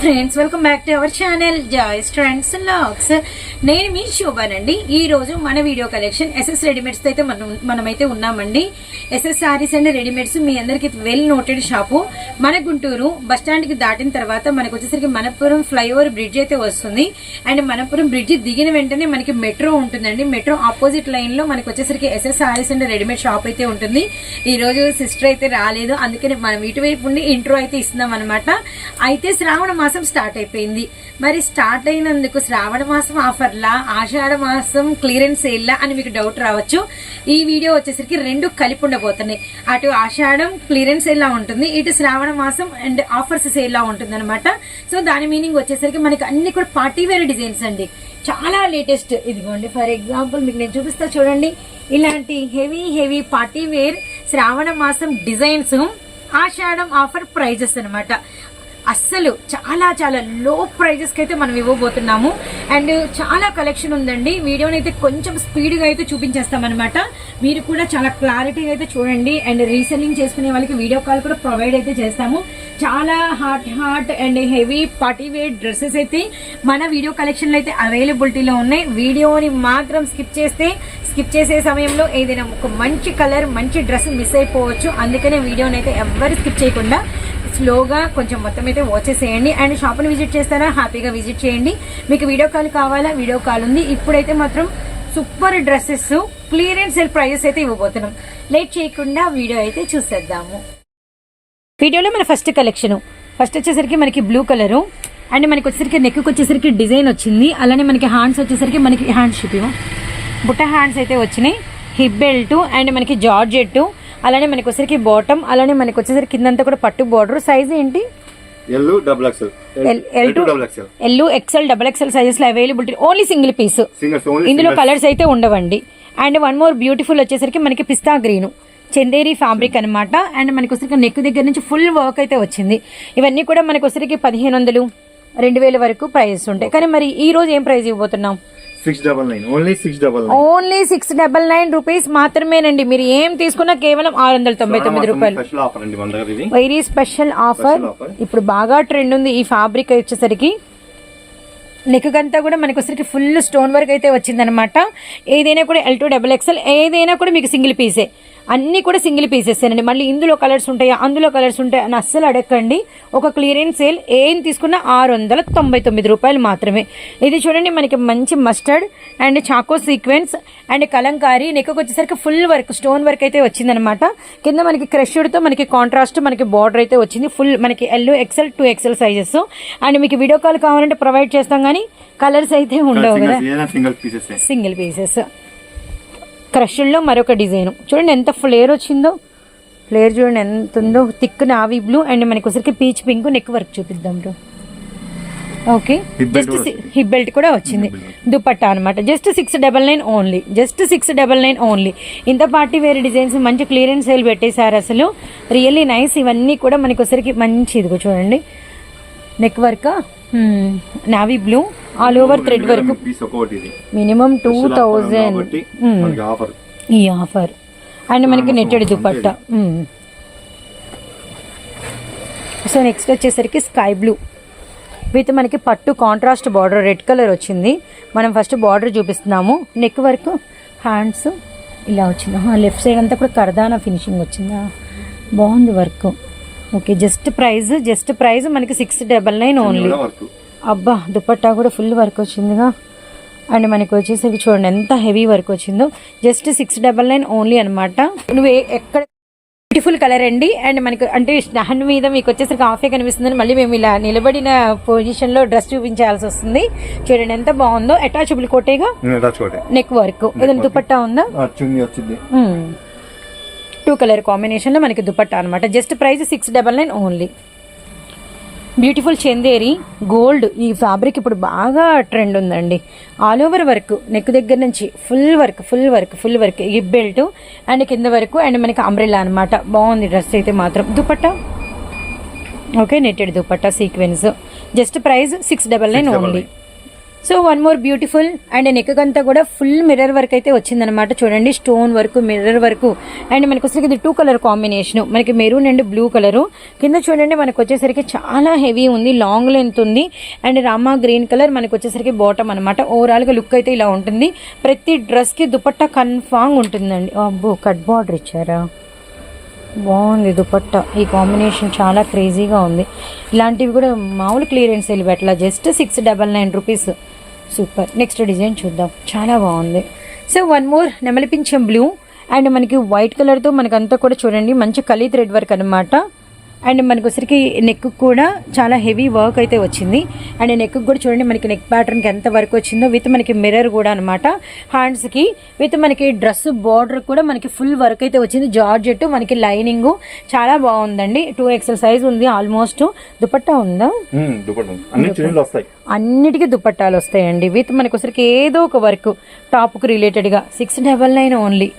Friends welcome back to our channel Joys trends looks. నేను మీ శోభానండి. ఈ రోజు మన వీడియో కలెక్షన్ ఎస్ఎస్ రెడీమేడ్స్ అయితే మనం మనమైతే ఉన్నామండి. ఎస్ఎస్ సారీస్ అండ్ రెడీమేడ్స్ మీ అందరికి వెల్ నోటెడ్ షాపు మన గుంటూరు బస్ స్టాండ్కి దాటిన తర్వాత మనకు వచ్చేసరికి మనపురం ఫ్లైఓవర్ బ్రిడ్జ్ అయితే వస్తుంది. అండ్ మనపురం బ్రిడ్జ్ దిగిన వెంటనే మనకి మెట్రో ఉంటుందండి. మెట్రో ఆపోజిట్ లైన్లో మనకి వచ్చేసరికి SS sarees and readymade shop అయితే ఉంటుంది. ఈ రోజు సిస్టర్ అయితే రాలేదు. అందుకని మనం ఇటువైపు ఉండి ఇంట్రో అయితే ఇస్తున్నాం అనమాట అయితే శ్రావణ మాసం స్టార్ట్ అయిపోయింది. మరి స్టార్ట్ అయినందుకు శ్రావణ మాసం ఆఫర్లా ఆషాఢ మాసం క్లియరెన్స్ సేల్లా అని మీకు డౌట్ రావచ్చు. ఈ వీడియో వచ్చేసరికి రెండు కలిపి ఉండబోతున్నాయి. అటు ఆషాఢం క్లియరెన్స్ సేల్ ఉంటుంది ఇటు శ్రావణ మాసం అండ్ ఆఫర్స్ సేల్లా ఉంటుంది అనమాట సో దాని మీనింగ్ వచ్చేసరికి మనకి అన్ని కూడా పార్టీ వేర్ డిజైన్స్ అండి. చాలా లేటెస్ట్. ఇదిగోండి ఫర్ ఎగ్జాంపుల్ మీకు నేను చూపిస్తా చూడండి. ఇలాంటి హెవీ హెవీ పార్టీ వేర్ శ్రావణ మాసం డిజైన్స్ ఆషాఢం ఆఫర్ ప్రైజెస్ అనమాట అస్సలు చాలా చాలా లో ప్రైజెస్కి అయితే మనం ఇవ్వబోతున్నాము. అండ్ చాలా కలెక్షన్ ఉందండి. వీడియోని అయితే కొంచెం స్పీడ్గా అయితే చూపించేస్తామన్నమాట. మీరు కూడా చాలా క్లారిటీగా అయితే చూడండి. అండ్ రీసెల్లింగ్ చేసుకునే వాళ్ళకి వీడియో కాల్ కూడా ప్రొవైడ్ అయితే చేస్తాము. చాలా hot hot and heavy party wear dresses అయితే మన వీడియో కలెక్షన్లు అయితే అవైలబిలిటీలో ఉన్నాయి. వీడియోని మాత్రం స్కిప్ చేస్తే స్కిప్ చేసే సమయంలో ఏదైనా ఒక మంచి కలర్ మంచి డ్రెస్ మిస్ అయిపోవచ్చు. అందుకనే వీడియోని అయితే ఎవరు స్కిప్ చేయకుండా స్లోగా కొంచెం మొత్తం అయితే వచ్చేసేయండి అండ్ షాప్ని విజిట్ చేస్తారా? హ్యాపీగా విజిట్ చేయండి. మీకు వీడియో కాల్ కావాలా? వీడియో కాల్ ఉంది. ఇప్పుడైతే మాత్రం super dresses clearance sale prices అయితే ఇవ్వబోతున్నాం. లేట్ చేయకుండా వీడియో అయితే చూసేద్దాము. వీడియోలో మన ఫస్ట్ కలెక్షన్ ఫస్ట్ వచ్చేసరికి మనకి బ్లూ కలరు అండ్ మనకి వచ్చేసరికి నెక్ వచ్చేసరికి డిజైన్ వచ్చింది. అలానే మనకి హ్యాండ్స్ వచ్చేసరికి మనకి హ్యాండ్ షిప్ బుట్ట హ్యాండ్స్ అయితే వచ్చినాయి. హిప్ బెల్ట్ అండ్ మనకి జార్జెట్టు అలానే మనకి వచ్చేసరికి బాటమ్ అలానే మనకి వచ్చేసరికి కిందంతా కూడా పట్టు బార్డర్ సైజ్ ఏంటి? L double XL L double XL సైజెస్లో availability only single piece ఇందులో కలర్స్ అయితే ఉండవండి. అండ్ వన్ మోర్ బ్యూటిఫుల్ వచ్చేసరికి మనకి పిస్తా గ్రీన్ చందేరి ఫ్యాబ్రిక్ అన్నమాట. అండ్ మనకి వచ్చరికి నెక్ దగ్గర నుంచి ఫుల్ వర్క్ అయితే వచ్చింది. ఇవన్నీ కూడా మనకి వచ్చరికి పదిహేను వందలు రెండు వేల వరకు ప్రైజెస్ ఉంటాయి. కానీ మరి ఈ రోజు ఏం price ఇవ్వబోతున్నాం? Six double nine only six double nine only six double nine rupees మాత్రమేనండి. మీరు ఏం తీసుకున్నా కేవలం ఆరు వందల తొంభై తొమ్మిది రూపాయలు. Very special offer. ఇప్పుడు బాగా ట్రెండ్ ఉంది ఈ ఫ్యాబ్రిక్ వచ్చేసరికి. నెక్ అంతా కూడా మనకి వచ్చరికి ఫుల్ స్టోన్ వర్క్ అయితే వచ్చిందనమాట ఏదైనా కూడా ఎల్ టూ డబల్ ఎక్స్ఎల్ ఏదైనా కూడా మీకు సింగిల్ పీసే అన్ని కూడా సింగిల్ పీసెస్ అండి. మళ్ళీ ఇందులో కలర్స్ ఉంటాయా? అందులో కలర్స్ ఉంటాయి అని అస్సలు అడగండి ఒక క్లియరెన్స్ సేల్ ఏం తీసుకున్నా ఆరు వందల తొంభై తొమ్మిది రూపాయలు మాత్రమే. ఇది చూడండి మనకి మంచి mustard and choco sequence and Kalamkari neck వచ్చేసరికి ఫుల్ వర్క్ స్టోన్ వర్క్ అయితే వచ్చిందనమాట. కింద మనకి క్రష్డ్తో మనకి కాంట్రాస్ట్ మనకి బార్డర్ అయితే వచ్చింది. ఫుల్ మనకి L XL two XL sizes. And మీకు వీడియో కాల్ కావాలంటే ప్రొవైడ్ చేస్తాం కానీ కలర్స్ అయితే ఉండవు కదా. Single pieces. సింగిల్ పీసెస్ క్రష్లో మరొక డిజైన్. చూడండి ఎంత ఫ్లేర్ వచ్చిందో. ఫ్లేర్ చూడండి ఎంత ఉందో. థిక్ నావీ బ్లూ అండ్ మనకి ఒకసారికి పీచ్ పింక్ నెక్ వర్క్ చూపిద్దాం bro. Okay. Just hip belt కూడా వచ్చింది. దుపట్టా అనమాట just six double nine only. Just six double nine only. ఇంత పార్టీ వేరే డిజైన్స్ మంచి క్లియరెన్స్ సేల్ పెట్టేశారు అసలు. Really nice. ఇవన్నీ కూడా మనకి ఒకసారికి మంచి ఇదిగో చూడండి. Neck work navy blue all over thread work minimum two thousand ఈ ఆఫర్ అండ్ మనకి నెట్టెడ్ దుపట్టా. సో నెక్స్ట్ వచ్చేసరికి స్కై బ్లూ విత్ మనకి పట్టు కాంట్రాస్ట్ బార్డర్ రెడ్ కలర్ వచ్చింది. మనం ఫస్ట్ బార్డర్ చూపిస్తున్నాము. నెక్ వర్క్ హ్యాండ్స్ ఇలా వచ్చింది. లెఫ్ట్ సైడ్ అంతా కూడా కర్దానా ఫినిషింగ్ వచ్చిందా? బాగుంది work okay just price just price మనకి సిక్స్ డబల్ నైన్ ఓన్లీ అబ్బా దుపట్టా కూడా ఫుల్ వర్క్ వచ్చిందిగా. అండ్ మనకి వచ్చేసరికి చూడండి ఎంత హెవీ వర్క్ వచ్చిందో. Just six double nine only అనమాట నువ్వు ఎక్కడ బ్యూటిఫుల్ కలర్ అండి. అండ్ మనకి అంటే హ్యాండ్ మీద మీకు వచ్చేసరికి హాఫే కనిపిస్తుందని మళ్ళీ మేము ఇలా నిలబడిన పొజిషన్లో డ్రెస్ చూపించాల్సి వస్తుంది. చూడండి ఎంత బాగుందో. అటాచబుల్ కోటేగా? నెక్ వర్క్ ఏదైనా దుపట్టా ఉందా? వచ్చింది. టూ కలర్ కాంబినేషన్లో మనకి దుపట్టా అనమాట just price six double nine only. Beautiful Chanderi gold ఈ ఫ్యాబ్రిక్ ఇప్పుడు బాగా ట్రెండ్ ఉందండి. ఆల్ ఓవర్ వర్క్ నెక్ దగ్గర నుంచి full work full work full work ఈ బెల్ట్ అండ్ కింద వరకు అండ్ మనకి అంబ్రెల్లా అనమాట బాగుంది డ్రెస్ అయితే మాత్రం. Dupatta? Okay netted dupatta sequence just price six double nine only so one more beautiful and neck కూడా ఫుల్ మిర్రర్ వర్క్ అయితే వచ్చిందనమాట చూడండి stone work mirror work. And మనకి వచ్చేసరికి ఇది టూ కలర్ కాంబినేషన్. మనకి మెరూన్ అండ్ బ్లూ కలరు. కింద చూడండి మనకు వచ్చేసరికి చాలా హెవీ ఉంది లాంగ్ లెంత్ ఉంది. అండ్ రామా గ్రీన్ కలర్ మనకు వచ్చేసరికి బాటమ్ అనమాట ఓవరాల్గా లుక్ అయితే ఇలా ఉంటుంది. ప్రతి డ్రెస్కి దుపట్ట దుపట్టా కన్ఫామ్ ఉంటుందండి. అబ్బో కట్ బార్డర్ ఇచ్చారా? బాగుంది దుపట్టా. ఈ కాంబినేషన్ చాలా క్రేజీగా ఉంది. ఇలాంటివి కూడా మామూలు క్లియరెన్స్ వెళ్ళి పెట్టాల. Just six double nine rupees super next design చూద్దాం. చాలా బాగుంది. సో వన్ మోర్ నెమలిపించం బ్లూ అండ్ మనకి వైట్ కలర్తో మనకంతా కూడా చూడండి. మంచి కలీ థ్రెడ్ వర్క్ అనమాట అండ్ మనకి వచ్చరికి నెక్ కూడా చాలా హెవీ వర్క్ అయితే వచ్చింది. అండ్ నెక్ కూడా చూడండి మనకి నెక్ ప్యాటర్న్కి ఎంత వర్క్ వచ్చిందో విత్ మనకి మిర్రర్ కూడా అనమాట హ్యాండ్స్కి విత్ మనకి డ్రెస్ బార్డర్ కూడా మనకి ఫుల్ వర్క్ అయితే వచ్చింది. జార్జెట్ మనకి లైనింగ్ చాలా బాగుందండి. టూ ఎక్సెల్ సైజ్ ఉంది ఆల్మోస్ట్ దుపట్టా ఉందా? అన్నిటికీ దుపట్టాలు వస్తాయండి. విత్ మనకి వచ్చరికి ఏదో ఒక వర్క్ టాప్కి రిలేటెడ్గా six double nine only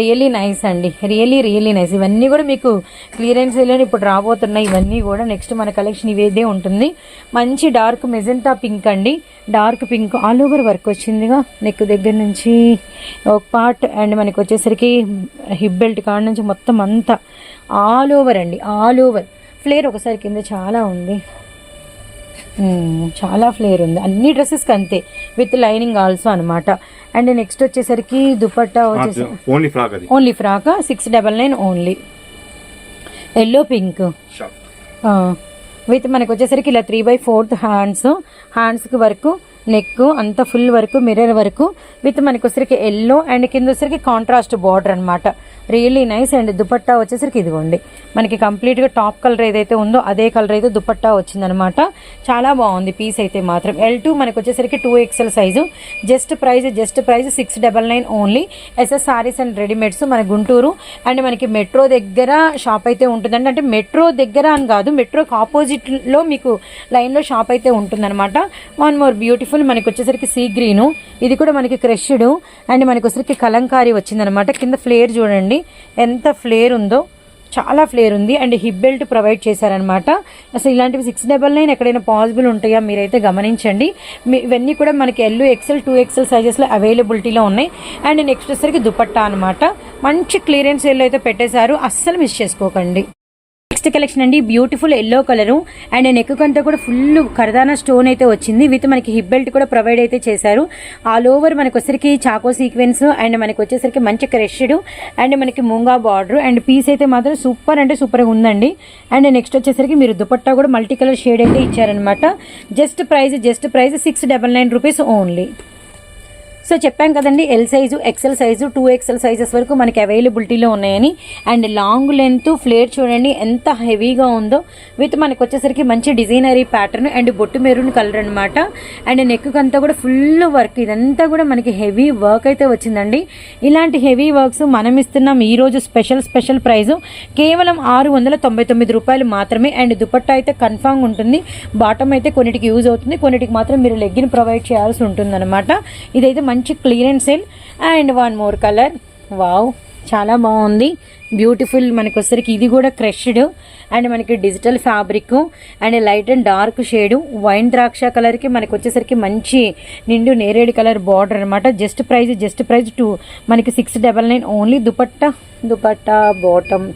really nice అండి. రియలీ రియలీ నైస్ ఇవన్నీ కూడా మీకు క్లియరెన్స్లో ఇప్పుడు రాబోతున్నాయి. ఇవన్నీ కూడా నెక్స్ట్ మన కలెక్షన్ ఇవేదే ఉంటుంది. మంచి డార్క్ మెజెంటా పింక్ అండి. Dark pink all over work వచ్చిందిగా. నెక్ దగ్గర నుంచి ఒక పార్ట్ అండ్ మనకి వచ్చేసరికి హిప్ బెల్ట్ కాడ నుంచి మొత్తం అంతా ఆల్ ఓవర్ అండి. ఆల్ ఓవర్ ఫ్లేర్ ఒకసారి కింద చాలా ఉంది. చాలా ఫ్లేర్ ఉంది. అన్ని డ్రెస్సెస్కి అంతే. విత్ లైనింగ్ ఆల్సో అనమాట అండ్ నెక్స్ట్ వచ్చేసరికి దుపట్టా వచ్చేసి ఓన్లీ ఫ్రాక్ అది. Only frock six double nine only yellow pink with మనకి వచ్చేసరికి ఇలా త్రీ బై ఫోర్త్ హ్యాండ్స్ హ్యాండ్స్కి వరకు నెక్ అంతా ఫుల్ వరకు మిర్రర్ వరకు విత్ మనకి వచ్చేసరికి ఎల్లో అండ్ కింద వచ్చేసరికి కాంట్రాస్ట్ బార్డర్ అనమాట రియల్లీ నైస్ అండ్ దుపట్టా వచ్చేసరికి ఇదిగోండి. మనకి కంప్లీట్గా టాప్ కలర్ ఏదైతే ఉందో అదే కలర్ అయితే దుపట్టా వచ్చిందనమాట. చాలా బాగుంది పీస్ అయితే మాత్రం. ఎల్ టూ మనకి వచ్చేసరికి two XL size just price just price six double nine only SS sarees and readymades మన గుంటూరు. అండ్ మనకి మెట్రో దగ్గర షాప్ అయితే ఉంటుందండి. అంటే మెట్రో దగ్గర అని కాదు మెట్రోకి ఆపోజిట్లో మీకు లైన్లో షాప్ అయితే ఉంటుందన్నమాట వన్ మోర్ బ్యూటిఫుల్ మనకి వచ్చేసరికి సీ గ్రీను ఇది కూడా మనకి క్రష్డ్ అండ్ మనకి వచ్చేసరికి కలంకారీ వచ్చిందనమాట. కింద ఫ్లేర్ చూడండి. ఎంత ఫ్లేర్ ఉందో చాలా ఫ్లేర్ ఉంది. అండ్ హిప్ బెల్ట్ ప్రొవైడ్ చేశారనమాట అసలు ఇలాంటివి సిక్స్ డబల్ నైన్ ఎక్కడైనా పాసిబుల్ ఉంటాయా మీరైతే గమనించండి. మీ- ఇవన్నీ కూడా మనకి ఎల్లు ఎక్సెల్ టూ ఎక్సెల్ సైజెస్లో అవైలబిలిటీలో ఉన్నాయి. అండ్ నెక్స్ట్ వచ్చేసరికి దుపట్టా అనమాట మంచి క్లియరెన్స్ సేల్లో అయితే పెట్టేశారు. అస్సలు మిస్ చేసుకోకండి. నెక్స్ట్ కలెక్షన్ అండి. Beautiful yellow colour. And neck కూడా ఫుల్ కరదానా స్టోన్ అయితే వచ్చింది. విత్ మనకి హిప్ బెల్ట్ కూడా ప్రొవైడ్ అయితే చేశారు. ఆల్ ఓవర్ మనకు వచ్చేసరికి చాకో సీక్వెన్స్ అండ్ మనకు వచ్చేసరికి మంచి క్రెష్డ్ అండ్ మనకి ముంగా బార్డర్ అండ్ పీస్ అయితే మాత్రం సూపర్ అంటే సూపర్గా ఉందండి. అండ్ నెక్స్ట్ వచ్చేసరికి మీరు దుపట్టా కూడా మల్టీ కలర్ షేడ్ అయితే ఇచ్చారనమాట just price just price six double nine rupees only so చెప్పాం కదండి L size XL size two XL sizes వరకు మనకి అవైలబిలిటీలో ఉన్నాయని. అండ్ లాంగ్ లెంత్ ఫ్లేర్ చూడండి ఎంత హెవీగా ఉందో. విత్ మనకి వచ్చేసరికి మంచి డిజైనరీ ప్యాటర్న్ అండ్ బొట్టు మెరూన్ కలర్ అనమాట అండ్ నెక్ అంతా కూడా ఫుల్ వర్క్ ఇదంతా కూడా మనకి హెవీ వర్క్ అయితే వచ్చిందండి. ఇలాంటి హెవీ వర్క్స్ మనం ఇస్తున్నాం ఈరోజు స్పెషల్ స్పెషల్ ప్రైస్ కేవలం ఆరు వందల తొంభై తొమ్మిది రూపాయలు మాత్రమే. అండ్ దుపట్టా అయితే కన్ఫామ్ ఉంటుంది. బాటమ్ అయితే కొన్నిటికి యూజ్ అవుతుంది. కొన్నిటికి మాత్రం మీరు లెగ్గిన్ ప్రొవైడ్ చేయాల్సి ఉంటుంది అనమాట ఇదైతే మంచి clearance sale and one more colour wow చాలా బాగుంది. బ్యూటిఫుల్ మనకు వచ్చరికి ఇది కూడా క్రష్డ్ అండ్ మనకి digital fabric and light and dark shade wine ద్రాక్ష కలర్కి మనకి వచ్చేసరికి మంచి నిండు నేరేడు కలర్ బార్డర్ అనమాట just price just price two మనకి six double nine only dupatta dupatta bottom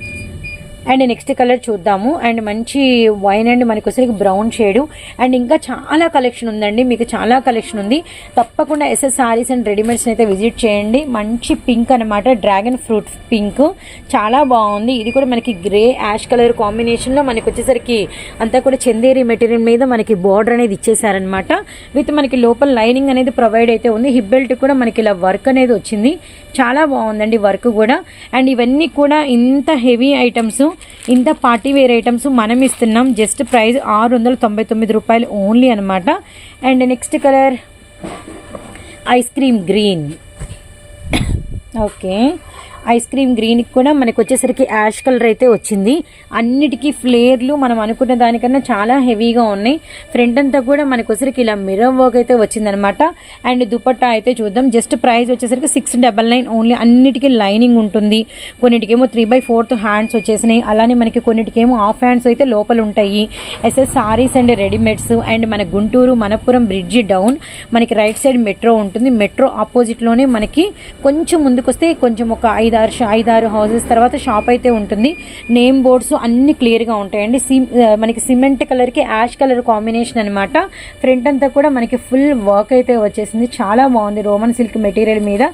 and next colour చూద్దాము. అండ్ మంచి వైన్ అండ్ మనకు వచ్చేసరికి బ్రౌన్ షేడు. అండ్ ఇంకా చాలా కలెక్షన్ ఉందండి. మీకు చాలా కలెక్షన్ ఉంది. తప్పకుండా ఎస్ఎస్ సారీస్ అండ్ రెడీమేడ్స్ని అయితే విజిట్ చేయండి. మంచి పింక్ అనమాట డ్రాగన్ ఫ్రూట్ పింక్. చాలా బాగుంది. ఇది కూడా మనకి గ్రే యాష్ కలర్ కాంబినేషన్లో మనకి వచ్చేసరికి అంతా కూడా చందేరి మెటీరియల్ మీద మనకి బార్డర్ అనేది ఇచ్చేసారనమాట విత్ మనకి లోపల లైనింగ్ అనేది ప్రొవైడ్ అయితే ఉంది. హిప్ బెల్ట్ కూడా మనకి ఇలా వర్క్ అనేది వచ్చింది. చాలా బాగుందండి వర్క్ కూడా. అండ్ ఇవన్నీ కూడా ఇంత హెవీ ఐటమ్స్. ఇంత పార్టీ వేర్ ఐటమ్స్ మనం ఇస్తున్నాం జస్ట్ ప్రైస్ ఆరు వందల తొంభై తొమ్మిది రూపాయలు ఓన్లీ అనమాట and next colour ice cream green okay ice cream గ్రీన్కి కూడా మనకు వచ్చేసరికి యాష్ కలర్ అయితే వచ్చింది. అన్నిటికీ ఫ్లేర్లు మనం అనుకున్న దానికన్నా చాలా హెవీగా ఉన్నాయి. ఫ్రంట్ అంతా కూడా మనకు వచ్చేసరికి ఇలా మిర్రర్ వర్క్ అయితే వచ్చిందనమాట. అండ్ దుపట్టా అయితే చూద్దాం. జస్ట్ ప్రైస్ వచ్చేసరికి సిక్స్ డబల్ నైన్ ఓన్లీ అన్నిటికీ లైనింగ్ ఉంటుంది. కొన్నిటికేమో త్రీ బై ఫోర్త్ హ్యాండ్స్ వచ్చేసినాయి. అలానే మనకి కొన్నిటికేమో హాఫ్ హ్యాండ్స్ అయితే లోపల ఉంటాయి. SS sarees and readymades and మన గుంటూరు మనపురం బ్రిడ్జి డౌన్ మనకి రైట్ సైడ్ మెట్రో ఉంటుంది. మెట్రో ఆపోజిట్లోనే మనకి కొంచెం ముందుకు వస్తే కొంచెం ఒక ఐదు ఐదారు ఐదారు హౌసెస్ తర్వాత షాప్ అయితే ఉంటుంది. నేమ్ బోర్డ్స్ అన్ని క్లియర్గా ఉంటాయండి. సిమ్ మనకి సిమెంట్ కలర్కి యాష్ కలర్ కాంబినేషన్ అనమాట ఫ్రంట్ అంతా కూడా మనకి ఫుల్ వర్క్ అయితే వచ్చేసింది. చాలా బాగుంది రోమన్ సిల్క్ మెటీరియల్ మీద.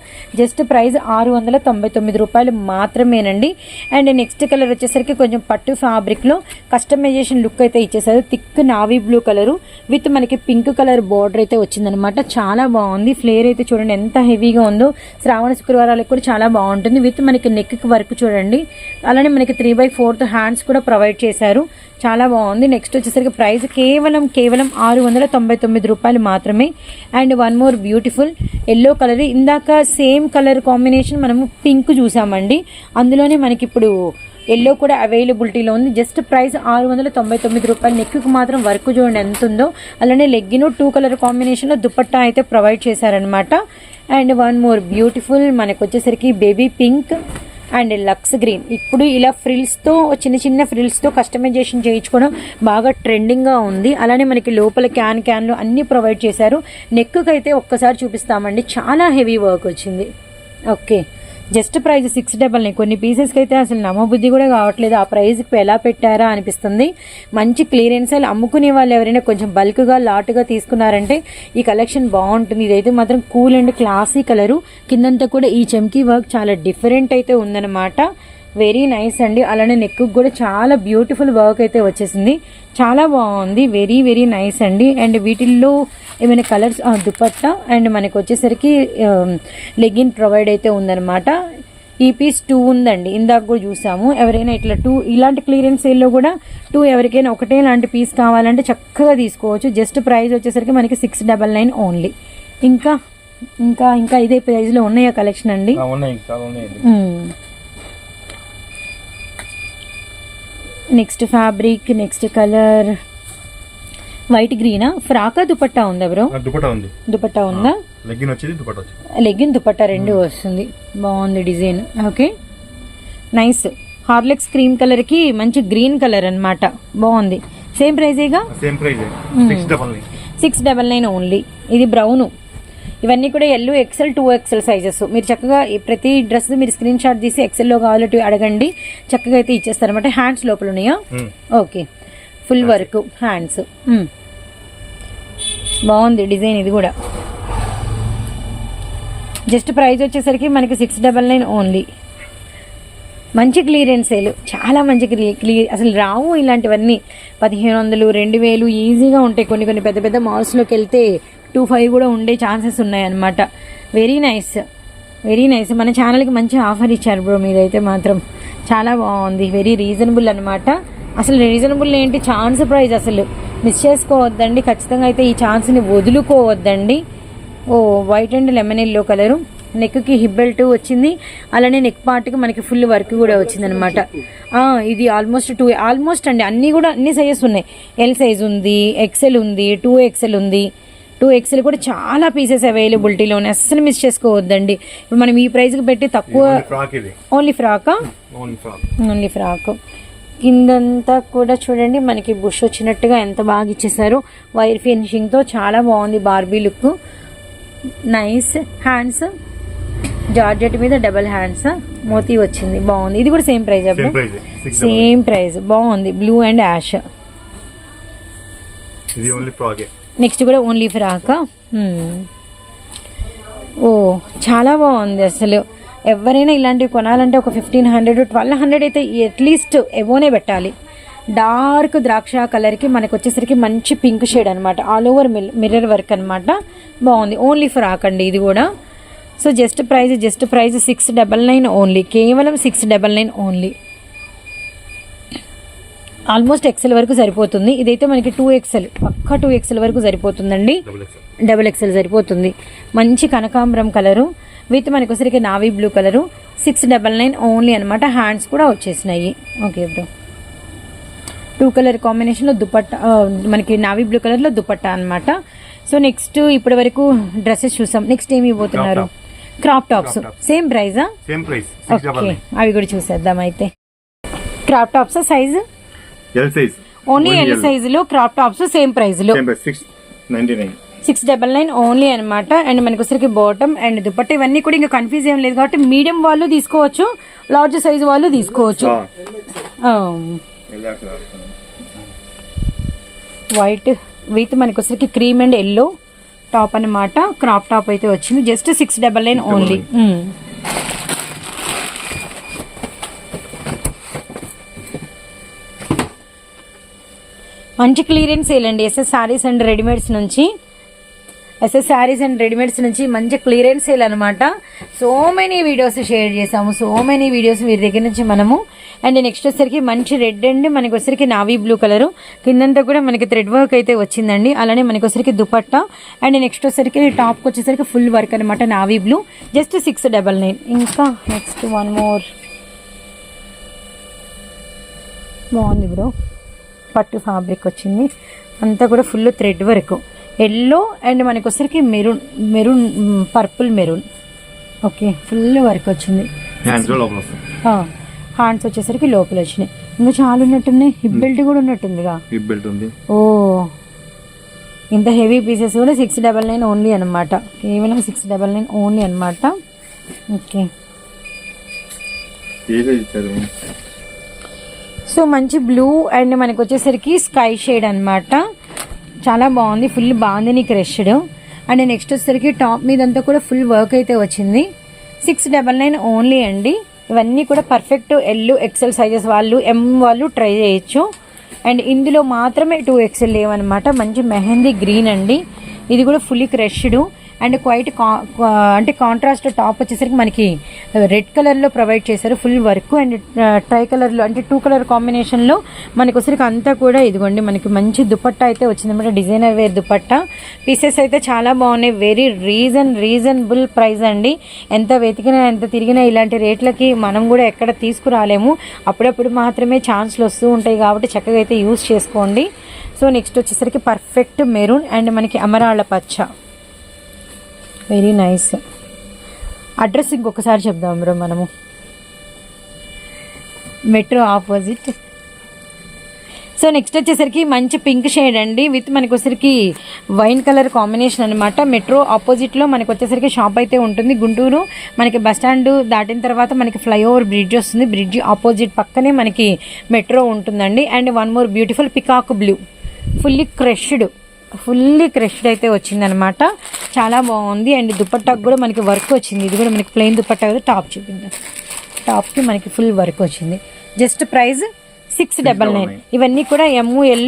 జస్ట్ ప్రైస్ ఆరు వందల తొంభై తొమ్మిది రూపాయలు మాత్రమేనండి. అండ్ నెక్స్ట్ కలర్ వచ్చేసరికి కొంచెం పట్టు ఫ్యాబ్రిక్లో కస్టమైజేషన్ లుక్ అయితే ఇచ్చేసారు thick navy blue colour with మనకి పింక్ కలర్ బార్డర్ అయితే వచ్చిందనమాట చాలా బాగుంది. ఫ్లేర్ అయితే చూడండి ఎంత హెవీగా ఉందో. శ్రావణ శుక్రవారాలకు కూడా చాలా బాగుంటుంది. విత్ మనకి నెక్ వర్క్ చూడండి. అలానే మనకి త్రీ బై ఫోర్త్ హ్యాండ్స్ కూడా ప్రొవైడ్ చేశారు. చాలా బాగుంది. నెక్స్ట్ వచ్చేసరికి ప్రైస్ కేవలం కేవలం ఆరు వందల తొంభై తొమ్మిది రూపాయలు మాత్రమే. And one more beautiful yellow colour ఇందాక సేమ్ కలర్ కాంబినేషన్ మనము పింక్ చూసామండి. అందులోనే మనకి ఇప్పుడు ఎల్లో కూడా అవైలబిలిటీలో ఉంది. జస్ట్ ప్రైస్ ఆరు వందల తొంభై తొమ్మిది రూపాయలు. నెక్కి మాత్రం వర్క్ చూడండి ఎంత ఉందో. అలానే లెగ్గిను టూ కలర్ కాంబినేషన్లో దుపట్టా అయితే ప్రొవైడ్ చేశారనమాట అండ్ వన్ మోర్ బ్యూటిఫుల్ మనకు వచ్చేసరికి baby pink and lux green ఇప్పుడు ఇలా ఫ్రిల్స్తో చిన్న చిన్న ఫ్రిల్స్తో కస్టమైజేషన్ చేయించుకోవడం బాగా ట్రెండింగ్గా ఉంది. అలానే మనకి లోపల క్యాన్ క్యాన్లు అన్నీ ప్రొవైడ్ చేశారు. నెక్కు అయితే ఒక్కసారి చూపిస్తామండి. చాలా హెవీ వర్క్ వచ్చింది. Okay just price six double nine. కొన్ని పీసెస్కి అయితే అసలు నమ్మబుద్ధి కూడా కావట్లేదు. ఆ ప్రైస్కి ఎలా పెట్టారా అనిపిస్తుంది. మంచి క్లియరెన్స్ అమ్ముకునే వాళ్ళు ఎవరైనా కొంచెం బల్క్గా లాట్గా తీసుకున్నారంటే ఈ కలెక్షన్ బాగుంటుంది. ఇదైతే మాత్రం కూల్ అండ్ క్లాసీ కలరు కిందంతా కూడా ఈ చెమ్కీ వర్క్ చాలా డిఫరెంట్ అయితే ఉందన్నమాట. వెరీ నైస్ అండి. అలానే నెక్ కూడా చాలా బ్యూటిఫుల్ వర్క్ అయితే వచ్చేసింది. చాలా బాగుంది. వెరీ వెరీ నైస్ అండి. అండ్ వీటిల్లో ఏమైనా కలర్స్ దుపట్టా? అండ్ మనకి వచ్చేసరికి లెగిన్ ప్రొవైడ్ అయితే ఉందన్నమాట. ఈ పీస్ టూ ఉందండి. ఇందాక కూడా చూసాము. ఎవరైనా ఇట్లా టూ ఇలాంటి క్లియరెన్స్ సేల్లో కూడా టూ ఎవరికైనా ఒకటే లాంటి పీస్ కావాలంటే చక్కగా తీసుకోవచ్చు. జస్ట్ ప్రైస్ వచ్చేసరికి మనకి సిక్స్ డబల్ నైన్ ఓన్లీ ఇంకా ఇంకా ఇంకా ఇదే ప్రైస్లో ఉన్నాయా కలెక్షన్ అండి? Next fabric next colour white గ్రీనా ఫ్రాకా దుపట్టా ఉందా బ్రో? దుపట్టా ఉంది. దుపట్టా ఉందా? లెగ్గిన్ వచ్చేది దుపట్టా వచ్చింది. లెగ్గిన్ దుపట్టా రెండు వస్తుంది. బాగుంది design. Okay. Nice Horlicks cream కలర్కి మంచి గ్రీన్ కలర్ అన్నమాట. బాగుంది. Same ప్రైజేగా same nine six double nine only ఇది బ్రౌన్. ఇవన్నీ కూడా ఎల్లు ఎక్సెల్ టూ ఎక్సెల్ సైజెస్ మీరు చక్కగా ప్రతి డ్రెస్ మీరు స్క్రీన్ షాట్ తీసి ఎక్సెల్లో కావాలంటే అడగండి. చక్కగా అయితే ఇచ్చేస్తారనమాట హ్యాండ్స్ లోపల ఉన్నాయా? ఓకే ఫుల్ వర్క్ హ్యాండ్స్ బాగుంది డిజైన్ ఇది కూడా. జస్ట్ ప్రైస్ వచ్చేసరికి మనకి సిక్స్ డబల్ నైన్ ఓన్లీ మంచి క్లియరెన్స్ సేల్ చాలా మంచి క్లియర్ అసలు రావు ఇలాంటివన్నీ. పదిహేను వందలు రెండు వేలు ఈజీగా ఉంటాయి కొన్ని కొన్ని పెద్ద పెద్ద మాల్స్లోకి వెళ్తే. టూ ఫైవ్ కూడా ఉండే ఛాన్సెస్ ఉన్నాయన్నమాట. వెరీ నైస్ వెరీ నైస్ మన ఛానల్కి మంచి ఆఫర్ ఇచ్చారు బ్రో మీరైతే మాత్రం. చాలా బాగుంది. వెరీ రీజనబుల్ అనమాట అసలు రీజనబుల్ ఏంటి? ఛాన్స్ ప్రైస్ అసలు. మిస్ చేసుకోవద్దండి. ఖచ్చితంగా అయితే ఈ ఛాన్స్ని వదులుకోవద్దండి. ఓ white and lemon yellow colour నెక్కి హిప్ బెల్ట్ వచ్చింది. అలానే నెక్ పార్ట్కి మనకి ఫుల్ వర్క్ కూడా వచ్చింది అనమాట ఇది ఆల్మోస్ట్ టూ ఆల్మోస్ట్ అండి. అన్నీ కూడా అన్ని సైజెస్ ఉన్నాయి. ఎల్ సైజ్ ఉంది ఎక్సెల్ ఉంది టూ ఎక్సెల్ ఉంది. టూ ఎక్సెల్ కూడా చాలా పీసెస్ అవైలబిలిటీలో ఉన్నాయి అస్సలు మిస్ చేసుకోవద్దండి. ఇప్పుడు మనం ఈ ప్రైస్కి పెట్టి తక్కువ ఓన్లీ ఫ్రాకా ఓన్లీ ఫ్రాక్? కిందంతా కూడా చూడండి మనకి బుష్ వచ్చినట్టుగా ఎంత బాగా ఇచ్చేసారు. వైర్ ఫినిషింగ్తో చాలా బాగుంది Barbie look. Nice. Hands. Georgette మీద డబల్ హ్యాండ్స్. మోతీ వచ్చింది. బాగుంది. ఇది కూడా సేమ్ సేమ్ అప్పుడు సేమ్ ప్రైస్ బాగుంది. Blue and ash. ఇది ఓన్లీ ఫ్రాకే. నెక్స్ట్ కూడా ఓన్లీ ఫ్రాక్ ఓ చాలా బాగుంది అసలు. ఎవరైనా ఇలాంటివి కొనాలంటే ఒక ఫిఫ్టీన్ హండ్రెడ్ ట్వెల్వ్ హండ్రెడ్ అయితే అట్లీస్ట్ ఎవోనే పెట్టాలి. డార్క్ ద్రాక్ష కలర్కి మనకు వచ్చేసరికి మంచి పింక్ షేడ్ అనమాట ఆల్ ఓవర్ మిర్రర్ వర్క్ అనమాట బాగుంది. ఓన్లీ ఫ్రాక్ అండి ఇది కూడా. So just price just price six double nine only కేవలం six double nine only almost XL వరకు సరిపోతుంది. ఇదైతే మనకి టూ ఎక్సెల్ పక్కా టూ ఎక్సెల్ వరకు సరిపోతుందండి. డబుల్ ఎక్స్ డబుల్ ఎక్సెల్ సరిపోతుంది. మంచి కనకాంబరం కలరు విత్ మనకి వచ్చరికి navy blue colour six double nine only అనమాట హ్యాండ్స్ కూడా వచ్చేసినాయి. ఓకే బ్రో టూ కలర్ కాంబినేషన్లో దుపట్టా మనకి నావీ బ్లూ కలర్లో దుపట్టా అనమాట సో నెక్స్ట్ ఇప్పటి వరకు డ్రెస్సెస్ చూసాం. నెక్స్ట్ ఏమి ఇవ్వబోతున్నారు? Crop tops. సేమ్ ప్రైజా సేమ్ ప్రైస్ ఓకే అవి కూడా చూసేద్దాం అయితే. Crop tops size L size only L సైజులో crop tops same price six ninety nine six double nine only అనమాట అండ్ మనకి వచ్చరికి బాటమ్ అండ్ దుపట్ట ఇవన్నీ కూడా ఇంకా కన్ఫ్యూజ్ ఏం లేదు కాబట్టి మీడియం వాళ్ళు తీసుకోవచ్చు లార్జ్ సైజ్ వాళ్ళు తీసుకోవచ్చు. వైట్ విత్ మనకి వచ్చరికి క్రీమ్ అండ్ ఎల్లో టాప్ అన్నమాట. క్రాప్ టాప్ అయితే వచ్చింది. Just six double nine only మంచి క్లియరెన్స్ వేయాలండి. ఎస్ఎస్ సారీస్ అండ్ రెడీమేడ్స్ నుంచి. ఎస్ఎస్ శారీస్ అండ్ రెడీమేడ్స్ నుంచి మంచి క్లియరెన్స్ సేల్ అనమాట సో మెనీ వీడియోస్ షేర్ చేసాము సో మెనీ వీడియోస్ వీరి దగ్గర నుంచి మనము. అండ్ నెక్స్ట్ వచ్చేసరికి మంచి రెడ్ అండ్ మనకి వచ్చరికి నావీ బ్లూ కలర్. కిందంతా కూడా మనకి థ్రెడ్ వర్క్ అయితే వచ్చిందండి. అలానే మనకి వచ్చరికి దుపట్టా. అండ్ నెక్స్ట్ వచ్చేసరికి టాప్కి వచ్చేసరికి ఫుల్ వర్క్ అనమాట navy blue. Just six double nine ఇంకా నెక్స్ట్ వన్ మోర్ బాగుంది బ్రో. పట్టు ఫ్యాబ్రిక్ వచ్చింది. అంతా కూడా full thread work. Yellow and మనకి వచ్చరికి maroon maroon purple maroon okay full work వచ్చింది. హ్యాండ్స్ వచ్చేసరికి లోపల వచ్చినాయి. ఇంకా చాలా ఉన్నట్టున్నాయి. హిప్ బెల్ట్ కూడా ఉన్నట్టుందిగా. హిప్ బెల్ట్ ఉంది. ఓ ఇంత హెవీ పీసెస్ కూడా సిక్స్ డబల్ నైన్ ఓన్లీ అనమాట కేవలం సిక్స్ డబల్ నైన్ ఓన్లీ అనమాట ఓకే సో మంచి బ్లూ అండ్ మనకు వచ్చేసరికి స్కై షేడ్ అన్నమాట. చాలా బాగుంది. ఫుల్ బాగుంది క్రష్డ్. అండ్ నెక్స్ట్ వచ్చేసరికి టాప్ మీద అంతా కూడా ఫుల్ వర్క్ అయితే వచ్చింది. సిక్స్ డబల్ నైన్ ఓన్లీ అండి. ఇవన్నీ కూడా పర్ఫెక్ట్ ఎల్లు ఎక్సెల్ సైజెస్ వాళ్ళు ఎం వాళ్ళు ట్రై చేయొచ్చు. అండ్ ఇందులో మాత్రమే టూ ఎక్సెల్ లేవన్నమాట. మంచి మెహందీ గ్రీన్ అండి. ఇది కూడా ఫుల్లీ క్రష్డ్ అండ్ క్వైట్ అంటే కాంట్రాస్ట్ టాప్ వచ్చేసరికి మనకి రెడ్ కలర్లో ప్రొవైడ్ చేశారు ఫుల్ వర్క్ అండ్ ట్రై కలర్లో అంటే టూ కలర్ కాంబినేషన్లో మనకు వచ్చరికి అంతా కూడా ఇదిగోండి మనకి మంచి దుపట్టా అయితే వచ్చిందన్నమాట. Designer wear dupatta. పీసెస్ అయితే చాలా బాగున్నాయి. వెరీ రీజన్ రీజనబుల్ ప్రైస్ అండి. ఎంత వెతికినా ఎంత తిరిగినా ఇలాంటి రేట్లకి మనం కూడా ఎక్కడ తీసుకురాలేము. అప్పుడప్పుడు మాత్రమే ఛాన్స్లు వస్తూ ఉంటాయి కాబట్టి చక్కగా అయితే యూస్ చేసుకోండి. సో నెక్స్ట్ వచ్చేసరికి పర్ఫెక్ట్ మెరూన్ అండ్ మనకి అమరాళ్ళ పచ్చ. Very nice. అడ్రస్ ఇంకొకసారి చెప్దాం బ్రో మనము. Metro opposite. సో నెక్స్ట్ వచ్చేసరికి మంచి పింక్ షేడ్ అండి. విత్ మనకు వచ్చేసరికి వైన్ కలర్ కాంబినేషన్ అనమాట మెట్రో ఆపోజిట్లో మనకు వచ్చేసరికి షాప్ అయితే ఉంటుంది. గుంటూరు మనకి బస్ స్టాండ్ దాటిన తర్వాత మనకి ఫ్లైఓవర్ బ్రిడ్జ్ వస్తుంది. బ్రిడ్జ్ ఆపోజిట్ పక్కనే మనకి మెట్రో ఉంటుందండి. And one more beautiful peacock blue. Fully crushed. Fully crushed అయితే వచ్చిందనమాట. చాలా బాగుంది. అండ్ దుపట్టాకు కూడా మనకి వర్క్ వచ్చింది. ఇది కూడా మనకి ప్లెయిన్ దుపట్టా కదా టాప్ చూపించాం టాప్కి మనకి ఫుల్ వర్క్ వచ్చింది. Just price six double nine. ఇవన్నీ కూడా M L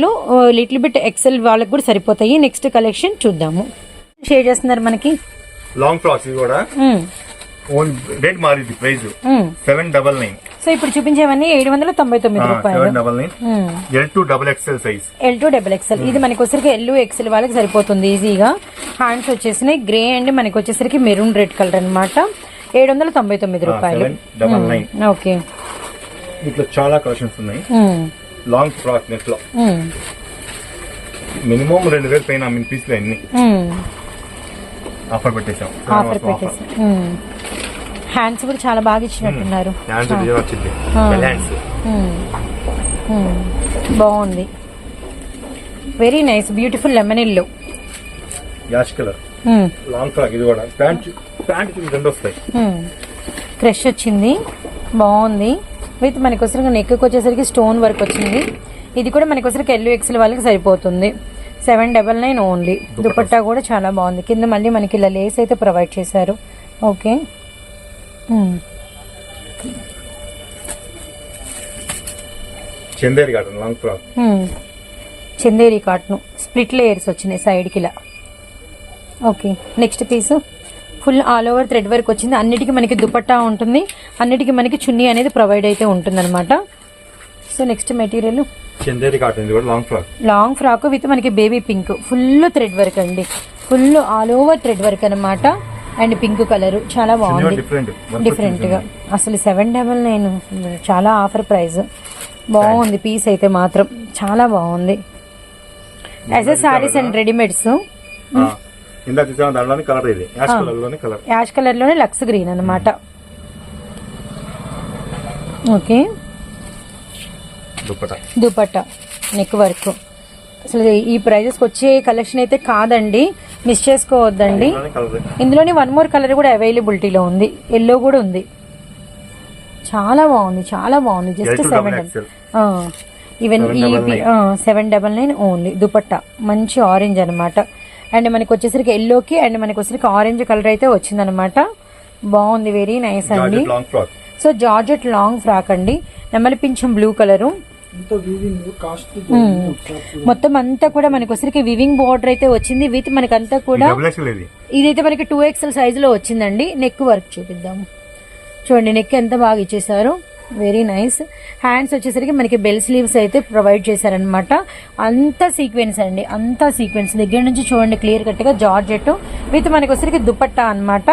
little bit XL వాళ్ళకి కూడా సరిపోతాయి. నెక్స్ట్ కలెక్షన్ చూద్దాము. షేర్ చేస్తున్నారు మనకి. లాంగ్ ఫ్రాక్స్ ఇది కూడా. ఓన్ రేట్ మారింది price. Seven double nine. So ఇప్పుడు చూపించేవన్నీ ఏడు వందల తొంభై తొమ్మిది రూపాయలు. Double nine. L two double XL size L two double XL ఇది మనకి వచ్చరికి ఎల్ ఎక్స్ఎల్ వాళ్ళకి సరిపోతుంది ఈజీగా. హ్యాండ్స్ వచ్చేసినాయి గ్రే అండ్ మనకి వచ్చేసరికి మెరూన్ రెడ్ కలర్ అన్నమాట. ఏడు వందల తొంభై తొమ్మిది రూపాయలు. Double nine. ఓకే. ఇట్లా చాలా కలెక్షన్స్ ఉన్నాయి. లాంగ్ ఫ్రాక్ నెట్లో. మినిమం రెండు వేలు పైన పీసులు అన్ని. ఆఫర్ పెట్టేసాం ఆఫర్ పెట్టేసి. హ్యాండ్స్ కూడా చాలా బాగా ఇచ్చినట్టున్నారు. వచ్చింది. హ్యాండ్స్ మ్మ్. మ్మ్. బాగుంది. Very nice beautiful lemon yellow ash colour long frock ఇది కూడా. ప్యాంట్ ప్యాంట్ రెండు వస్తాయి. క్రష్ వచ్చింది. బాగుంది. విత్ మనకి వచ్చరికి నెక్ వచ్చేసరికి స్టోన్ వర్క్ వచ్చింది. ఇది కూడా మనకి వచ్చరికి ఎల్లు ఎక్సెల్ వాళ్ళకి సరిపోతుంది. Seven double nine only dupatta కూడా చాలా బాగుంది. కింద మళ్ళీ మనకి ఇలా లేస్ అయితే ప్రొవైడ్ చేశారు. Okay. Chanderi cotton long frock. Chanderi cotton. Split layers వచ్చినాయి సైడ్కి ఇలా. Okay next piece full all over thread work వచ్చింది. అన్నిటికీ మనకి దుపట్టా ఉంటుంది. అన్నిటికీ మనకి చున్నీ అనేది ప్రొవైడ్ అయితే ఉంటుందన్నమాట. So next material Chanderi cotton long frock long frock with మనకి baby pink full thread work అండి. Full all over thread work అనమాట అండ్ పింక్ కలర్. చాలా బాగుంది. డిఫరెంట్గా. అసలు సెవెన్ డబల్ నైన్ చాలా ఆఫర్ ప్రైస్. బాగుంది పీస్ అయితే మాత్రం. చాలా బాగుంది. ఎస్ఎస్ సారీస్ అండ్ రెడీమేడ్స్ ఇందాక చూసాము దాంట్లోనే కలర్ ఇది. యాష్ కలర్లోనే కలర్ యాష్ కలర్లోనే లక్స్ గ్రీన్ అనమాట okay. Dupatta. Dupatta. Neck work అసలు ఈ ప్రైజెస్ వచ్చే కలెక్షన్ అయితే కాదండి. మిస్ చేసుకోవద్దండి. ఇందులోని వన్ మోర్ కలర్ కూడా అవైలబిలిటీలో ఉంది. ఎల్లో కూడా ఉంది. చాలా బాగుంది చాలా బాగుంది. Just L2 seven. ఈవెన్ ఈ 799. Seven double nine only dupatta. మంచి ఆరెంజ్ అనమాట అండ్ మనకి వచ్చేసరికి ఎల్లోకి అండ్ మనకి వచ్చేసరికి ఆరెంజ్ కలర్ అయితే వచ్చిందనమాట బాగుంది వెరీ నైస్ అండి. సో జార్జెట్ లాంగ్ ఫ్రాక్ అండి. నెమలి పింఛం బ్లూ కలరు మొత్తం అంతా కూడా మనకి వచ్చరికి వివింగ్ బార్డర్ అయితే వచ్చింది. విత్ మనకి అంతా కూడా డబుల్ ఎక్స్ఎల్ ఇది. ఇదైతే మనకి టూ ఎక్స్ఎల్ సైజ్లో వచ్చిందండి. నెక్ వర్క్ చూపిద్దాము చూడండి నెక్ ఎంత బాగా ఇచ్చేసారు. వెరీ నైస్ హ్యాండ్స్ వచ్చేసరికి మనకి బెల్ స్లీవ్స్ అయితే ప్రొవైడ్ చేశారనమాట అంతా సీక్వెన్స్ అండి. అంతా సీక్వెన్స్ దగ్గర నుంచి చూడండి క్లియర్ కట్గా జార్జెట్. విత్ మనకి వచ్చేసరికి దుపట్టా అన్నమాట.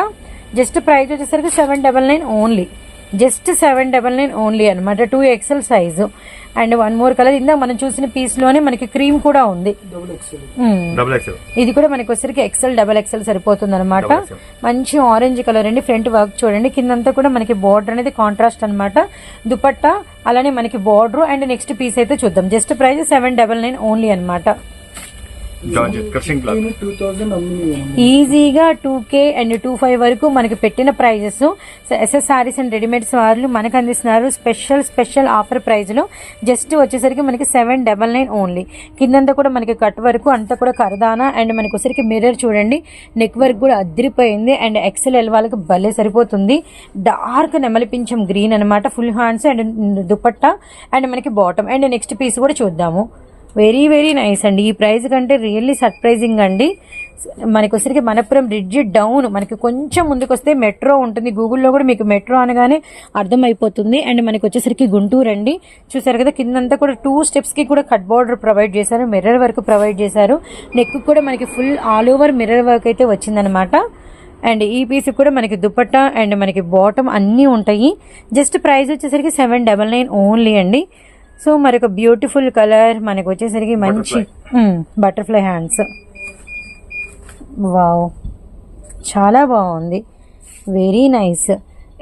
జస్ట్ ప్రైస్ వచ్చేసరికి seven double nine only just seven double nine only అనమాట two XL size. And one more colour. ఇందాక మనం చూసిన పీస్లోనే మనకి క్రీమ్ కూడా ఉంది. ఇది కూడా మనకి వచ్చరికి ఎక్సెల్ డబల్ ఎక్సెల్ సరిపోతుంది అనమాట Double XL. మంచి ఆరెంజ్ కలర్ అండి. ఫ్రంట్ వర్క్ చూడండి. కిందంతా కూడా మనకి బార్డర్ అనేది కాంట్రాస్ట్ అన్నమాట. దుపట్టా అలానే మనకి బార్డర్ అండ్ నెక్స్ట్ పీస్ అయితే చూద్దాం. Just price seven double nine only అనమాట ఈజీగా two K and two five వరకు మనకి పెట్టిన prices SS sarees and readymades వాళ్ళు మనకు అందిస్తున్నారు. స్పెషల్ స్పెషల్ ఆఫర్ ప్రైస్లో. జస్ట్ వచ్చేసరికి మనకి సెవెన్ డబల్ నైన్ ఓన్లీ కిందంతా కూడా మనకి కట్ వరకు అంతా కూడా కరదానా అండ్ మనకి వచ్చరికి మిర్రర్ చూడండి. నెక్ వర్క్ కూడా అదిరిపోయింది అండ్ ఎక్సెల్ ఎల్ వాళ్ళకి భలే సరిపోతుంది. డార్క్ నెమలిపించం గ్రీన్ అనమాట full hands and dupatta and మనకి బాటమ్ అండ్ నెక్స్ట్ పీస్ కూడా చూద్దాము. వెరీ వెరీ నైస్ అండి. ఈ ప్రైస్ కంటే రియల్లీ సర్ప్రైజింగ్ అండి. మనకి వచ్చరికి మనపురం బ్రిడ్జ్ డౌన్. మనకి కొంచెం ముందుకు వస్తే మెట్రో ఉంటుంది. గూగుల్లో కూడా మీకు మెట్రో అనగానే అర్థమైపోతుంది. అండ్ మనకి వచ్చేసరికి గుంటూరు అండి. చూసారు కదా కిందంతా కూడా టూ స్టెప్స్కి కూడా కట్ బార్డర్ ప్రొవైడ్ చేశారు. మిర్రర్ వర్క్ ప్రొవైడ్ చేశారు. నెక్ కూడా మనకి full all over mirror work అయితే వచ్చిందనమాట అండ్ ఈ పీస్ కూడా మనకి దుపట్టా అండ్ మనకి బాటమ్ అన్నీ ఉంటాయి. జస్ట్ ప్రైస్ వచ్చేసరికి సెవెన్ డబల్ నైన్ ఓన్లీ అండి. సో మరొక బ్యూటిఫుల్ కలర్ మనకి వచ్చేసరికి మంచి బటర్ఫ్లై హ్యాండ్స్. వావ్. చాలా బాగుంది. Very nice.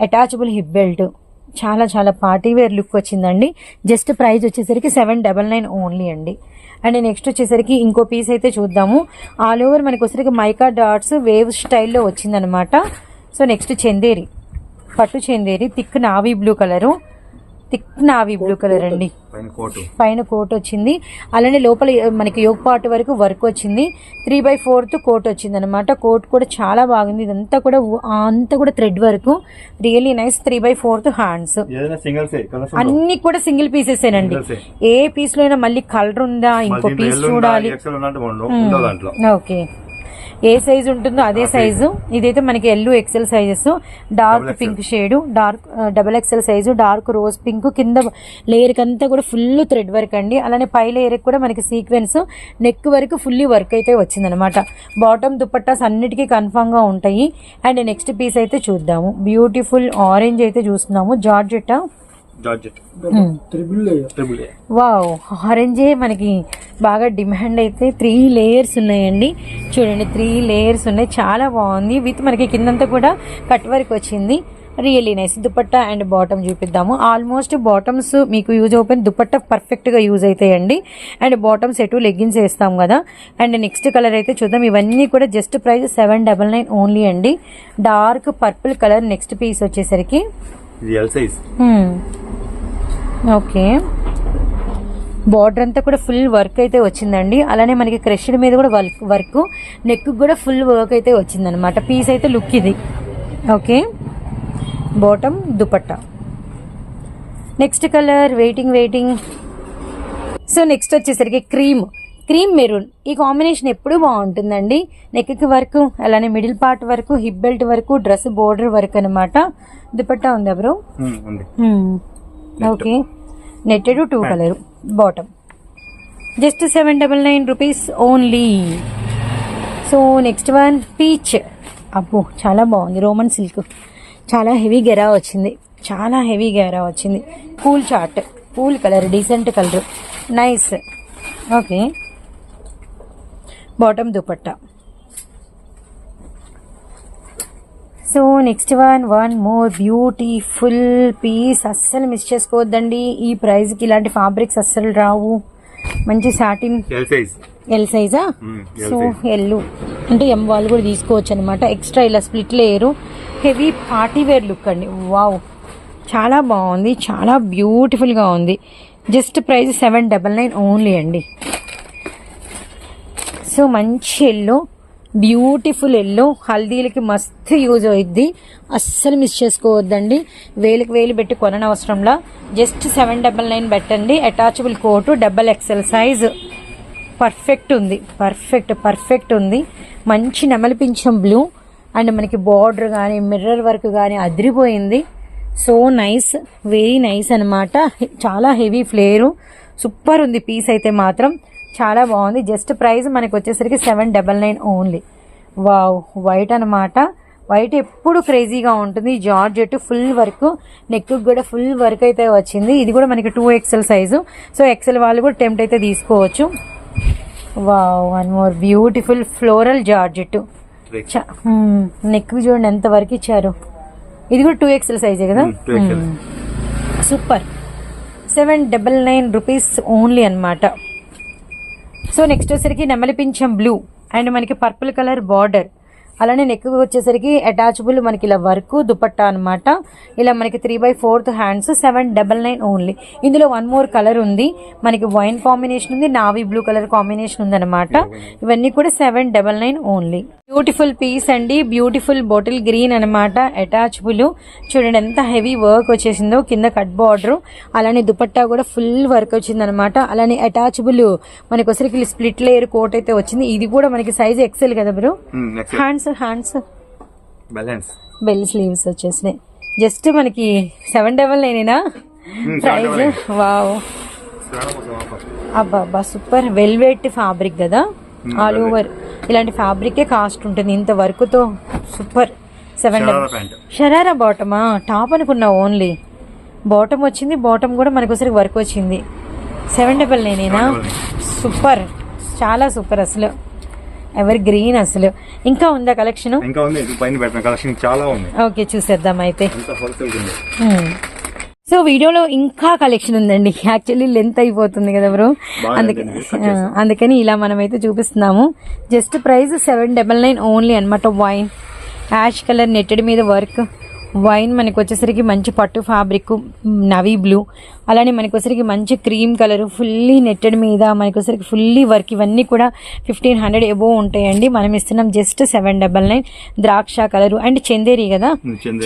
Attachable hip belt. చాలా చాలా పార్టీ వేర్ లుక్ వచ్చిందండి. జస్ట్ ప్రైస్ వచ్చేసరికి సెవెన్ డబల్ నైన్ ఓన్లీ అండి. అండ్ నెక్స్ట్ వచ్చేసరికి ఇంకో పీస్ అయితే చూద్దాము. ఆల్ ఓవర్ మనకి వచ్చేసరికి మైకా డాట్స్ వేవ్ స్టైల్లో వచ్చిందనమాట. So next Chanderi. పట్టు Chanderi thick navy blue colour. Thick navy blue colour అండి. పైన కోటు. వచ్చింది. అలానే లోపల మనకి యోగ పార్ట్ వరకు వర్క్ వచ్చింది. త్రీ బై ఫోర్త్ కోట్ వచ్చింది అనమాట కోట్ కూడా చాలా బాగుంది. ఇదంతా కూడా అంతా కూడా థ్రెడ్ వరకు. Really nice three by fourth hands అన్ని కూడా సింగిల్ పీసెస్ ఏనండి. ఏ. పీస్లో అయినా మళ్ళీ కలర్ ఉందా? ఇంకో పీస్ చూడాలి. ఓకే. ఏ సైజ్ ఉంటుందో అదే సైజు. ఇదైతే మనకి L XL sizes. Dark. Pink shade. Dark double XL size. Dark rose pink. కింద లేయర్ అంతా కూడా ఫుల్ థ్రెడ్ వర్క్ అండి. అలానే పై లేయర్ కూడా మనకి సీక్వెన్స్ నెక్ వరకు ఫుల్లీ వర్క్ అయితే వచ్చిందనమాట బాటమ్ దుపట్టాస్ అన్నిటికీ కన్ఫామ్గా ఉంటాయి. అండ్ నెక్స్ట్ పీస్ అయితే చూద్దాము. బ్యూటిఫుల్ ఆరెంజ్ అయితే చూస్తున్నాము. Georgette georgette. Hmm. Triple A wow ఆరెంజే మనకి బాగా డిమాండ్ అయితే త్రీ లేయర్స్ ఉన్నాయండి. చూడండి త్రీ లేయర్స్ ఉన్నాయి. చాలా బాగుంది. విత్ మనకి కిందంతా కూడా కట్ వర్క్ వచ్చింది. Really nice dupatta and bottom చూపిద్దాము. Almost bottoms మీకు యూజ్ ఓపెన్ దుపట్టా పర్ఫెక్ట్గా యూజ్ అవుతాయండి అండ్ బాటమ్స్ ఎటు లెగ్గిన్స్ వేస్తాం కదా. అండ్ నెక్స్ట్ కలర్ అయితే చూద్దాం. ఇవన్నీ కూడా just price seven double nine only అండి. Dark purple colour next piece వచ్చేసరికి. ఇది ఎల్ సైజ్ ఓకే. బార్డర్ అంతా కూడా ఫుల్ వర్క్ అయితే వచ్చిందండి. అలానే మనకి క్రష్డ్ మీద కూడా వర్క్ వర్క్. నెక్ కూడా ఫుల్ వర్క్ అయితే వచ్చిందనమాట పీస్ అయితే లుక్ ఇది. Okay. Bottom dupatta. Next colour waiting waiting. So next వచ్చేసరికి క్రీమ్. Cream maroon. ఈ కాంబినేషన్ ఎప్పుడూ బాగుంటుందండి. నెక్కి వర్క్ అలానే మిడిల్ పార్ట్ వరకు హిప్ బెల్ట్ వరకు డ్రెస్ బోర్డర్ వర్క్ అనమాట దుపట్టా ఉందా బ్రో? ఉంది. Okay. Netted two colour bottom just seven double nine rupees only so next one peach అబ్బో చాలా బాగుంది. రోమన్ సిల్క్ చాలా హెవీ గెరా వచ్చింది. చాలా హెవీ గెరా వచ్చింది. Cool chart cool colour decent colour nice okay bottom dupatta so next one one more beautiful piece అస్సలు మిస్ చేసుకోవద్దండి. ఈ ప్రైస్కి ఇలాంటి ఫ్యాబ్రిక్స్ అస్సలు రావు. మంచి satin L size so L అంటే ఎం వాళ్ళు కూడా తీసుకోవచ్చు అనమాట ఎక్స్ట్రా ఇలా split layer heavy party wear look అండి. వావ్ చాలా బాగుంది. చాలా బ్యూటిఫుల్గా ఉంది. Just price seven double nine only అండి. సో మంచి ఎల్లో బ్యూటిఫుల్ ఎల్లో. హల్దీలకి మస్తు యూజ్ అవుద్ది. అస్సలు మిస్ చేసుకోవద్దండి. వేలకు వేలు పెట్టి కొననవసరంలా. జస్ట్ సెవెన్ డబల్ నైన్ పెట్టండి. Attachable coat double XL size. Perfect ఉంది. పర్ఫెక్ట్ పర్ఫెక్ట్ ఉంది. మంచి నెమలిపించం బ్లూ. అండ్ మనకి బార్డర్ కానీ మిర్రర్ వర్క్ కానీ అదిరిపోయింది. So nice. వెరీ నైస్ అనమాట చాలా హెవీ ఫ్లేరు. సూపర్ ఉంది పీస్ అయితే మాత్రం. చాలా బాగుంది. జస్ట్ ప్రైస్ మనకి వచ్చేసరికి seven double nine only. Wow white అనమాట వైట్ ఎప్పుడు క్రేజీగా ఉంటుంది. జార్జెట్ ఫుల్ వర్క్ నెక్ కూడా ఫుల్ వర్క్ అయితే వచ్చింది. ఇది కూడా మనకి two XL size. So XL వాళ్ళు కూడా టెంప్ట్ అయితే తీసుకోవచ్చు. Wow one more beautiful floral georgette. Neck చూడండి ఎంత వర్క్ ఇచ్చారు. ఇది కూడా టూ ఎక్స్ఎల్ సైజే కదా? Super. Seven double nine rupees only అన్నమాట. సో నెక్స్ట్ వచ్చేసరికి నెమలి పింఛం బ్లూ అండ్ మనకి పర్పుల్ కలర్ బార్డర్ అలానే నెక్ వచ్చేసరికి అటాచబుల్ మనకి ఇలా వర్క్ దుపట్టా అన్నమాట. ఇలా మనకి three by fourth hands seven double nine only ఇందులో వన్ మోర్ కలర్ ఉంది. మనకి వైన్ కాంబినేషన్ ఉంది నావీ బ్లూ కలర్ కాంబినేషన్ ఉంది అనమాట ఇవన్నీ కూడా seven double nine only beautiful piece అండి. బ్యూటిఫుల్ బాటిల్ గ్రీన్ అనమాట అటాచబుల్ చూడండి ఎంత హెవీ వర్క్ వచ్చేసిందో కింద కట్ బార్డర్ అలానే దుపట్టా కూడా ఫుల్ వర్క్ వచ్చింది అనమాట అలానే అటాచబుల్ మనకి వచ్చరికి స్ప్లిట్ లేయర్ కోట్ అయితే వచ్చింది. ఇది కూడా మనకి సైజ్ ఎక్సెల్ కదా bro? Next hands hands balance bell sleeves వచ్చేసినాయి. జస్ట్ మనకి సెవెన్ డబల్ నైనేనా ప్రైస్ వావ్ అబ్బా అబ్బా సూపర్ వెల్వెట్ ఫ్యాబ్రిక్ కదా? ఆల్ ఓవర్ ఇలాంటి ఫ్యాబ్రికే కాస్ట్ ఉంటుంది. ఇంత వర్క్తో సూపర్ సెవెన్ డబల్ షరారా బాటమా టాప్ అనుకున్నా ఓన్లీ బాటమ్ వచ్చింది. బాటమ్ కూడా మనకు ఒకసారి వర్క్ వచ్చింది. సెవెన్ డబల్ నైనేనా సూపర్ చాలా సూపర్ అసలు. ఎవర్ గ్రీన్ అసలు. ఇంకా ఉందా కలెక్షన్ ఇంకా ఉంది. ఇది పైన పెట్టిన కలెక్షన్ చాలా ఉంది. ఓకే చూసేద్దాం అయితే. సో వీడియోలో ఇంకా కలెక్షన్ ఉందండి. యాక్చువల్లీ లెంత్ అయిపోతుంది కదా బ్రో బాగా అందుకే length అయింది, cut ఆ, అందుకని ఇలా మనమైతే చూపిస్తున్నాము. Just price seven double nine only అనమాట వైన్ యాష్ కలర్ నెట్టెడ్ మీద వర్క్ వైన్ మనకి వచ్చేసరికి మంచి పట్టు ఫ్యాబ్రిక్ నవీ బ్లూ అలానే మనకి వచ్చేసరికి మంచి క్రీమ్ కలర్ ఫుల్లీ నెట్టెడ్ మీద మనకి వచ్చేసరికి ఫుల్లీ వర్క్ ఇవన్నీ కూడా ఫిఫ్టీన్ హండ్రెడ్ ఎబో ఉంటాయండి. మనం ఇస్తున్నాం జస్ట్ సెవెన్ డబల్ నైన్ ద్రాక్ష కలర్ అండ్ చందేరి కదా?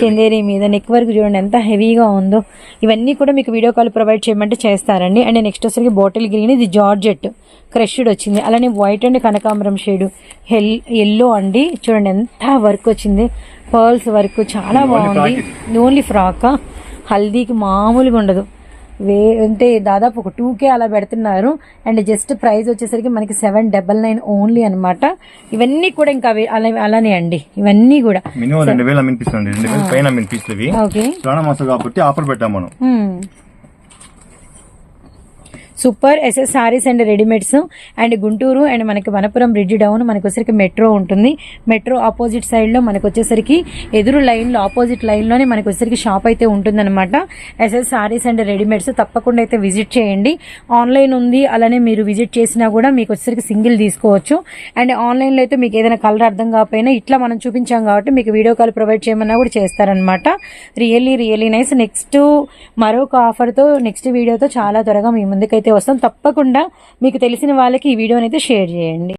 చందేరి. మీద నెక్ వర్క్ చూడండి ఎంత హెవీగా ఉందో. ఇవన్నీ కూడా మీకు వీడియో కాల్ ప్రొవైడ్ చేయమంటే చేస్తారండి. అండ్ నెక్స్ట్ వచ్చరికి బాటిల్ గ్రీన్ ఇది జార్జెట్ క్రష్డ్ వచ్చింది. అలానే వైట్ అండ్ కనకాంబరం షేడ్ హెల్ ఎల్లో అండి. చూడండి ఎంత వర్క్ వచ్చింది. పర్ల్స్ వర్క్ చాలా బాగుంది. ఓన్లీ ఫ్రాక్ హల్దీకి మామూలుగా ఉండదు. వే అంటే దాదాపు ఒక టూ కే అలా పెడుతున్నారు. అండ్ జస్ట్ ప్రైస్ వచ్చేసరికి మనకి సెవెన్ డబల్ నైన్ ఓన్లీ అనమాట ఇవన్నీ కూడా ఇంకా అలానే అండి. ఇవన్నీ కూడా. మినిమం రెండు వేలు అమ్మినిపిస్తుంది రెండు వేలు పైన కాబట్టి ఆఫర్ పెట్టాం మనం. Super SS saris and readymades and Guntur and మనకి వనపురం బ్రిడ్జ్ డౌన్ మనకు వచ్చేసరికి మెట్రో ఉంటుంది. మెట్రో ఆపోజిట్ సైడ్లో మనకు వచ్చేసరికి ఎదురు లైన్లో ఆపోజిట్ లైన్లోనే మనకు వచ్చేసరికి షాప్ అయితే ఉంటుందన్నమాట. ఎస్ఎస్ సారీస్ అండ్ రెడీమేడ్స్ తప్పకుండా అయితే విజిట్ చేయండి. ఆన్లైన్ ఉంది అలానే మీరు విజిట్ చేసినా కూడా మీకు వచ్చేసరికి సింగిల్ తీసుకోవచ్చు. అండ్ ఆన్లైన్లో అయితే మీకు ఏదైనా కలర్ అర్థం కాకపోయినా ఇట్లా మనం చూపించాం కాబట్టి మీకు వీడియో కాల్ ప్రొవైడ్ చేయమన్నా కూడా చేస్తారనమాట రియల్లీ రియల్లీ నైస్ నెక్స్ట్ మరొక ఆఫర్తో నెక్స్ట్ వీడియోతో చాలా త్వరగా మీ ముందుకైతే వస్తాం తప్పకుండా మీకు తెలిసిన వాళ్ళకి ఈ వీడియోని అయితే షేర్ చేయండి.